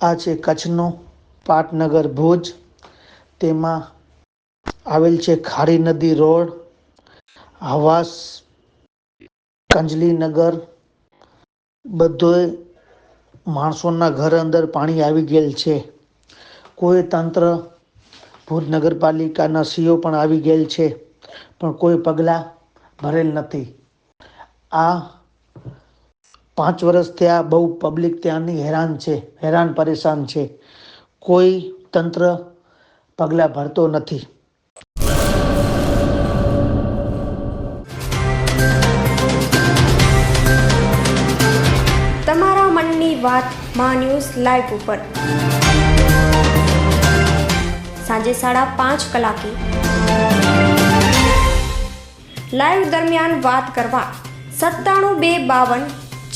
આ છે કચ્છનો પાટનગર ભુજ, તેમાં આવેલ છે ખારી નદી રોડ હવાસ કંજલીનગર. બધોય માણસોના ઘર અંદર પાણી આવી ગયેલ છે. કોઈ તંત્ર ભુજ નગરપાલિકાના સીઓ પણ આવી ગયેલ છે, પણ કોઈ પગલાં ભરેલ નથી. આ પાંચ વર્ષ ત્યાં બહુ પબ્લિક ત્યાંની હેરાન છે, હેરાન પરેશાન છે. કોઈ તંત્ર પગલાં ભરતો નથી. તમારા મનની વાત મા ન્યૂઝ લાઈવ ઉપર. સાંજે સાડા પાંચ કલાકે. લાઈવ દરમિયાન વાત કરવા સત્તાણું બે બાવન